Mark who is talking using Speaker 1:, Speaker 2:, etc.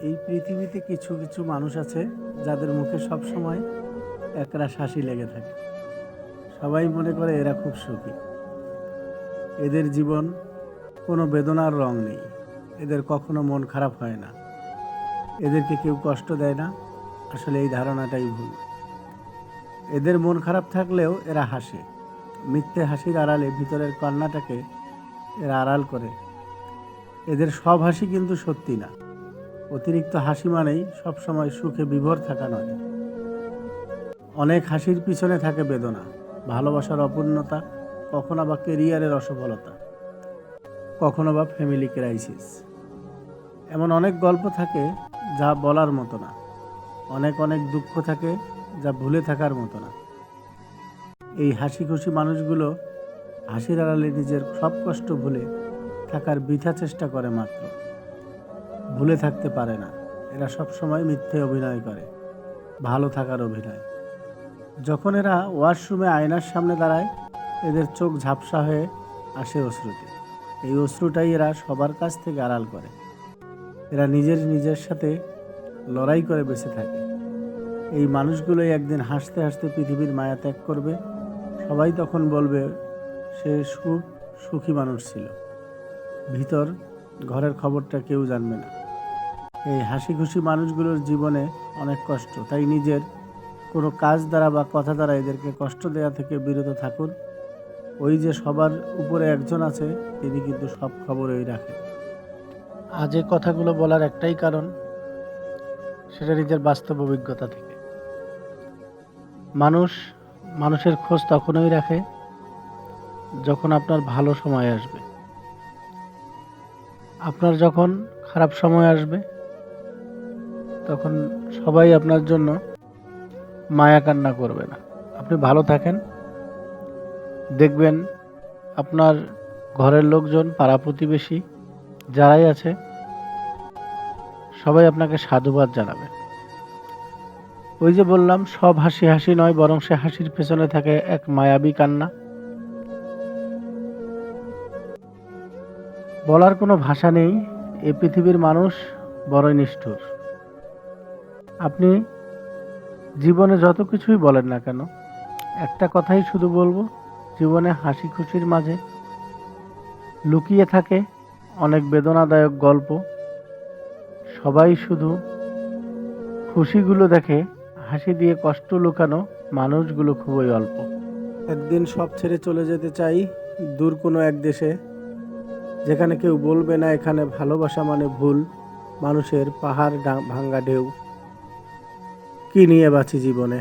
Speaker 1: এই পৃথিবীতে কিছু কিছু মানুষ আছে যাদের মুখে সব সময় একরাশ হাসি লেগে থাকে। সবাই মনে করে এরা খুব সুখী। এদের জীবন কোনো বেদনার রং নেই। এদের কখনো মন খারাপ হয় না। এদেরকে কেউ কষ্ট দেয় না। আসলে এই ধারণাটাই ভুল। এদের মন খারাপ থাকলেও এরা হাসে। মিথ্যে হাসির আড়ালে ভিতরের কান্নাটাকে এরা আড়াল করে। এদের সব হাসি কিন্তু সত্যি না। অতিরিক্ত হাসি মানেই সবসময় সুখে বিভোর থাকা নয়। অনেক হাসির পিছনে থাকে বেদনা, ভালোবাসার অপূর্ণতা, কখনো বা কেরিয়ারের অসফলতা, কখনো বা ফ্যামিলি ক্রাইসিস এমন অনেক গল্প থাকে যা বলার মতো না। অনেক অনেক দুঃখ থাকে যা ভুলে থাকার মতো না। এই হাসি খুশি মানুষগুলো হাসির আড়ালে নিজের সব কষ্ট ভুলে থাকার বৃথা চেষ্টা করে মাত্র। ভুলে থাকতে পারে না। এরা সব সময় মিথ্যে অভিনয় করে। ভালো থাকার অভিনয়। যখন এরা ওয়াশরুমে আয়নার সামনে দাঁড়ায়, এদের চোখ ঝাপসা হয়ে আসে অশ্রুতে। এই অশ্রুটাই এরা সবার কাছ থেকে আড়াল করে। এরা নিজের নিজের সাথে লড়াই করে বেঁচে থাকে। এই মানুষগুলোই একদিন হাসতে হাসতে পৃথিবীর মায়া ত্যাগ করবে। সবাই তখন বলবে, সে খুব সুখী মানুষ ছিল। ভিতর ঘরের খবরটা কেউ জানবে না। এই হাসি খুশি মানুষগুলোর জীবনে অনেক কষ্ট। তাই নিজের কোনো কাজ দ্বারা বা কথা দ্বারা এদেরকে কষ্ট দেওয়া থেকে বিরত থাকুন। ওই যে সবার উপরে একজন আছে, তিনি কিন্তু সব খবরই রাখেন। আজ এই কথাগুলো বলার একটাই কারণ, সেটা নিজের বাস্তব অভিজ্ঞতা থেকে। মানুষ মানুষের খোঁজ তখনই রাখে, যখন আপনার ভালো সময় আসবে। আপনার যখন খারাপ সময় আসবে তখন সবাই আপনার জন্য মায়া কান্না করবে না। আপনি ভালো থাকেন। দেখবেন আপনার ঘরের লোকজন, পাড়া প্রতিবেশী যারাই আছে, সবাই আপনাকে সাধুবাদ জানাবে। ওই যে বললাম, সব হাসি হাসি নয়, বরং সে হাসির পেছনে থাকে এক মায়াবী কান্না। বলার কোনো ভাষা নেই, এ পৃথিবীর মানুষ বড়ই নিষ্ঠুর। আপনি জীবনে যত কিছুই বলেন না কেন, একটা কথাই শুধু বলব, জীবনে হাসি খুশির মাঝে লুকিয়ে থাকে অনেক বেদনাদায়ক গল্প। সবাই শুধু খুশিগুলো দেখে, হাসি দিয়ে কষ্ট লুকানো মানুষগুলো খুবই অল্প। একদিন সব ছেড়ে চলে যেতে চাই দূর কোনো এক দেশে, যেখানে কেউ বলবে না এখানে ভালোবাসা মানে ভুল, মানুষের পাহাড় ভাঙ্গা ঢেউ। কি নিয়ে বাঁচি জীবনে?